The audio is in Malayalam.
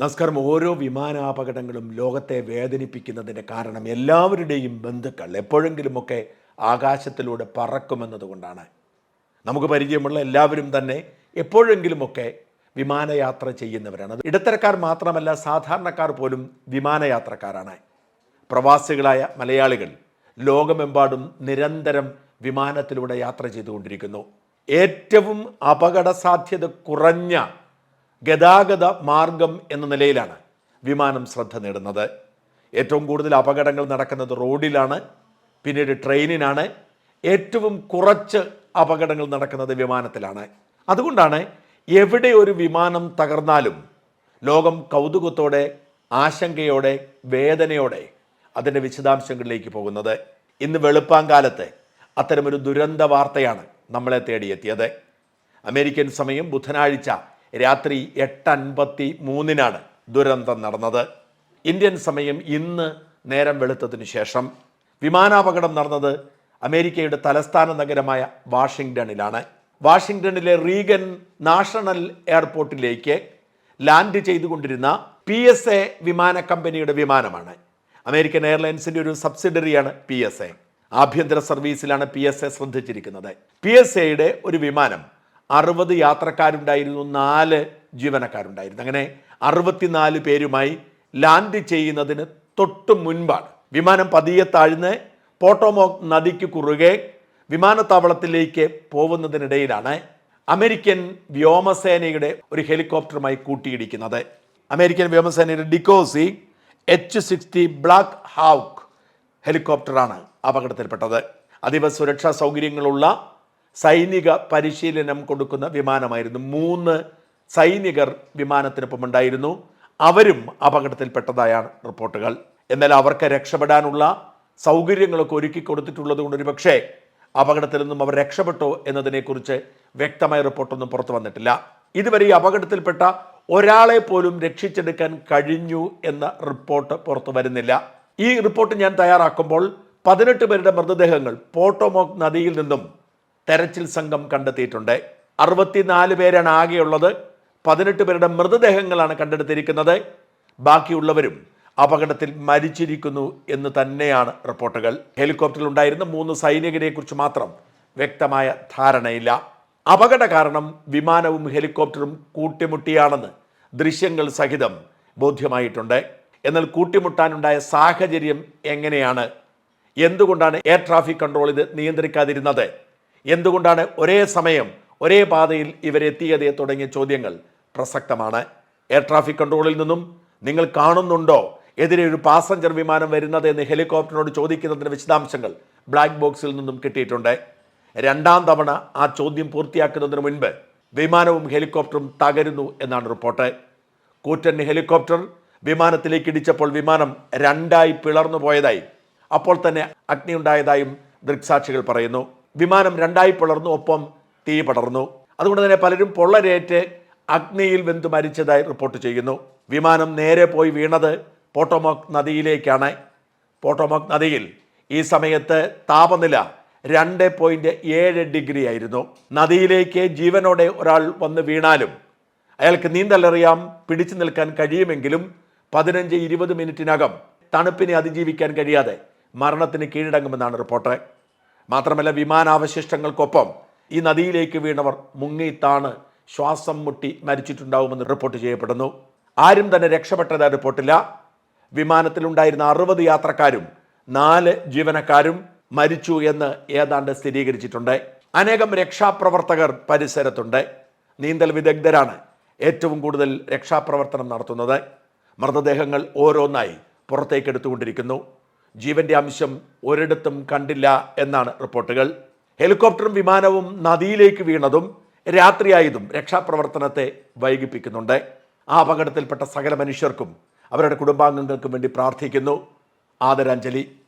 നമസ്കാരം. ഓരോ വിമാനാപകടങ്ങളും ലോകത്തെ വേദനിപ്പിക്കുന്നതിന്റെ കാരണം എല്ലാവരുടെയും ബന്ധുക്കൾ എപ്പോഴെങ്കിലുമൊക്കെ ആകാശത്തിലൂടെ പറക്കുമെന്നതുകൊണ്ടാണ് നമുക്ക് പരിചയമുള്ള എല്ലാവരും തന്നെ എപ്പോഴെങ്കിലുമൊക്കെ വിമാനയാത്ര ചെയ്യുന്നവരാണ്. അത് ഇടത്തരക്കാർ മാത്രമല്ല സാധാരണക്കാർ പോലും വിമാനയാത്രക്കാരാണ്. പ്രവാസികളായ മലയാളികൾ ലോകമെമ്പാടും നിരന്തരം വിമാനത്തിലൂടെ യാത്ര ചെയ്തുകൊണ്ടിരിക്കുന്നു. ഏറ്റവും അപകട സാധ്യത കുറഞ്ഞ ഗതാഗത മാർഗം എന്ന നിലയിലാണ് വിമാനം ശ്രദ്ധ നേടുന്നത്. ഏറ്റവും കൂടുതൽ അപകടങ്ങൾ നടക്കുന്നത് റോഡിലാണ് പിന്നീട് ട്രെയിനിനാണ്. ഏറ്റവും കുറച്ച് അപകടങ്ങൾ നടക്കുന്നത് വിമാനത്തിലാണ്. അതുകൊണ്ടാണ് എവിടെ ഒരു വിമാനം തകർന്നാലും ലോകം കൗതുകത്തോടെ ആശങ്കയോടെ വേദനയോടെ അതിന്റെ വിശദാംശങ്ങളിലേക്ക് പോകുന്നത്. ഇന്ന് വെളുപ്പാങ്കാലത്ത് അത്തരമൊരു ദുരന്ത വാർത്തയാണ് നമ്മളെ തേടിയെത്തിയത്. അമേരിക്കൻ സമയം ബുധനാഴ്ച രാത്രി എട്ട് അൻപത്തി മൂന്നിനാണ് ദുരന്തം നടന്നത്. ഇന്ത്യൻ സമയം ഇന്ന് നേരം വെളുത്തതിനു ശേഷം. വിമാനാപകടം നടന്നത് അമേരിക്കയുടെ തലസ്ഥാന നഗരമായ വാഷിങ്ടണിലാണ്. വാഷിങ്ടണിലെ റീഗൻ നാഷണൽ എയർപോർട്ടിലേക്ക് ലാൻഡ് ചെയ്തുകൊണ്ടിരുന്ന പി എസ് എ വിമാന കമ്പനിയുടെ വിമാനമാണ്. അമേരിക്കൻ എയർലൈൻസിന്റെ ഒരു സബ്സിഡറിയാണ് പി എസ് എ. ആഭ്യന്തര സർവീസിലാണ് പി എസ് എ ശ്രദ്ധിച്ചിരിക്കുന്നത്. പി എസ് എയുടെ ഒരു വിമാനം അറുപത് യാത്രക്കാരുണ്ടായിരുന്നു നാല് ജീവനക്കാരുണ്ടായിരുന്നു. അങ്ങനെ അറുപത്തിനാല് പേരുമായി ലാൻഡ് ചെയ്യുന്നതിന് തൊട്ട് മുൻപാണ്. വിമാനം പതിയെ താഴ്ന്ന് പോട്ടോമോക് നദിക്ക് കുറുകെ വിമാനത്താവളത്തിലേക്ക് പോകുന്നതിനിടയിലാണ് അമേരിക്കൻ വ്യോമസേനയുടെ ഒരു ഹെലികോപ്റ്ററുമായി കൂട്ടിയിടിക്കുന്നത്. അമേരിക്കൻ വ്യോമസേനയുടെ ഡിക്കോസി എച്ച് സിക്സ്റ്റി ബ്ലാക്ക് ഹൗക്ക് ഹെലികോപ്റ്ററാണ് അപകടത്തിൽപ്പെട്ടത്. അതീവ സുരക്ഷാ സൗകര്യങ്ങളുള്ള സൈനിക പരിശീലനം കൊടുക്കുന്ന വിമാനമായിരുന്നു. മൂന്ന് സൈനികർ വിമാനത്തിനൊപ്പം ഉണ്ടായിരുന്നു അവരും അപകടത്തിൽപ്പെട്ടതായാണ് റിപ്പോർട്ടുകൾ. എന്നാൽ അവർക്ക് രക്ഷപ്പെടാനുള്ള സൗകര്യങ്ങളൊക്കെ ഒരുക്കി കൊടുത്തിട്ടുള്ളത് കൊണ്ട് ഒരു പക്ഷേ അപകടത്തിൽ നിന്നും അവർ രക്ഷപ്പെട്ടോ എന്നതിനെക്കുറിച്ച് വ്യക്തമായ റിപ്പോർട്ടൊന്നും പുറത്തു വന്നിട്ടില്ല. ഇതുവരെ ഈ അപകടത്തിൽപ്പെട്ട ഒരാളെ പോലും രക്ഷിച്ചെടുക്കാൻ കഴിഞ്ഞു എന്ന റിപ്പോർട്ട് പുറത്തു വരുന്നില്ല. ഈ റിപ്പോർട്ട് ഞാൻ തയ്യാറാക്കുമ്പോൾ പതിനെട്ട് പേരുടെ മൃതദേഹങ്ങൾ പോട്ടോമോക് നദിയിൽ നിന്നും തെരച്ചിൽ സംഘം കണ്ടെത്തിയിട്ടുണ്ട്. അറുപത്തിനാല് പേരാണ് ആകെയുള്ളത്. പതിനെട്ട് പേരുടെ മൃതദേഹങ്ങളാണ് കണ്ടെടുത്തിരിക്കുന്നത്. ബാക്കിയുള്ളവരും അപകടത്തിൽ മരിച്ചിരിക്കുന്നു എന്ന് തന്നെയാണ് റിപ്പോർട്ടുകൾ. ഹെലികോപ്റ്ററിൽ ഉണ്ടായിരുന്ന മൂന്ന് സൈനികരെ കുറിച്ച് മാത്രം വ്യക്തമായ ധാരണയില്ല. അപകട കാരണം വിമാനവും ഹെലികോപ്റ്ററും കൂട്ടിമുട്ടിയാണെന്ന് ദൃശ്യങ്ങൾ സഹിതം ബോധ്യമായിട്ടുണ്ട്. എന്നാൽ കൂട്ടിമുട്ടാനുണ്ടായ സാഹചര്യം എങ്ങനെയാണ്? എന്തുകൊണ്ടാണ് എയർ ട്രാഫിക് കൺട്രോൾ ഇത് നിയന്ത്രിക്കാതിരുന്നത്? എന്തുകൊണ്ടാണ് ഒരേ സമയം ഒരേ പാതയിൽ ഇവരെത്തിയത് തുടങ്ങിയ ചോദ്യങ്ങൾ പ്രസക്തമാണ്. എയർ ട്രാഫിക് കൺട്രോളിൽ നിന്നും നിങ്ങൾ കാണുന്നുണ്ടോ? എതിരെ ഒരു പാസഞ്ചർ വിമാനം വരുന്നത് എന്ന് ഹെലികോപ്റ്ററിനോട് ചോദിക്കുന്നതിന് വിശദാംശങ്ങൾ ബ്ലാക്ക് ബോക്സിൽ നിന്നും കിട്ടിയിട്ടുണ്ട്. രണ്ടാം തവണ ആ ചോദ്യം പൂർത്തിയാക്കുന്നതിന് മുൻപ് വിമാനവും ഹെലികോപ്റ്ററും തകരുന്നു എന്നാണ് റിപ്പോർട്ട്. കൂറ്റൻ ഹെലികോപ്റ്റർ വിമാനത്തിലേക്ക് ഇടിച്ചപ്പോൾ വിമാനം രണ്ടായി പിളർന്നു പോയതായി അപ്പോൾ തന്നെ അഗ്നി ഉണ്ടായതായും ദൃക്സാക്ഷികൾ പറയുന്നു. വിമാനം രണ്ടായി പിളർന്നു ഒപ്പം തീ പടർന്നു. അതുകൊണ്ട് തന്നെ പലരും പൊള്ളരേറ്റ് അഗ്നിയിൽ വെന്തു മരിച്ചതായി റിപ്പോർട്ട് ചെയ്യുന്നു. വിമാനം നേരെ പോയി വീണത് പോട്ടോമോക് നദിയിലേക്കാണ്. പോട്ടോമോക് നദിയിൽ ഈ സമയത്ത് താപനില രണ്ട് പോയിന്റ് ഏഴ് ഡിഗ്രി ആയിരുന്നു. നദിയിലേക്ക് ജീവനോടെ ഒരാൾ വന്ന് വീണാലും അയാൾക്ക് നീന്തലറിയാം പിടിച്ചു നിൽക്കാൻ കഴിയുമെങ്കിലും പതിനഞ്ച് ഇരുപത് മിനിറ്റിനകം തണുപ്പിനെ അതിജീവിക്കാൻ കഴിയാതെ മരണത്തിന് കീഴടങ്ങുമെന്നാണ് റിപ്പോർട്ട്. മാത്രമല്ല വിമാനാവശിഷ്ടങ്ങൾക്കൊപ്പം ഈ നദിയിലേക്ക് വീണവർ മുങ്ങിത്താണ് ശ്വാസം മുട്ടി മരിച്ചിട്ടുണ്ടാവുമെന്ന് റിപ്പോർട്ട് ചെയ്യപ്പെടുന്നു. ആരും തന്നെ രക്ഷപ്പെട്ടതായി റിപ്പോർട്ടില്ല. വിമാനത്തിലുണ്ടായിരുന്ന അറുപത് യാത്രക്കാരും നാല് ജീവനക്കാരും മരിച്ചു എന്ന് ഏതാണ്ട് സ്ഥിരീകരിച്ചിട്ടുണ്ട്. അനേകം രക്ഷാപ്രവർത്തകർ പരിസരത്തുണ്ട്. നീന്തൽ വിദഗ്ധരാണ് ഏറ്റവും കൂടുതൽ രക്ഷാപ്രവർത്തനം നടത്തുന്നത്. മൃതദേഹങ്ങൾ ഓരോന്നായി പുറത്തേക്ക് എടുത്തുകൊണ്ടിരിക്കുന്നു ജീവന്റെ അംശം ഒരിടത്തും കണ്ടില്ല എന്നാണ് റിപ്പോർട്ടുകൾ. ഹെലികോപ്റ്ററും വിമാനവും നദിയിലേക്ക് വീണതും രാത്രിയായതും രക്ഷാപ്രവർത്തനത്തെ വൈകിപ്പിക്കുന്നുണ്ട്. ആ അപകടത്തിൽപ്പെട്ട സകല മനുഷ്യർക്കും അവരുടെ കുടുംബാംഗങ്ങൾക്കും വേണ്ടി പ്രാർത്ഥിക്കുന്നു. ആദരാഞ്ജലി.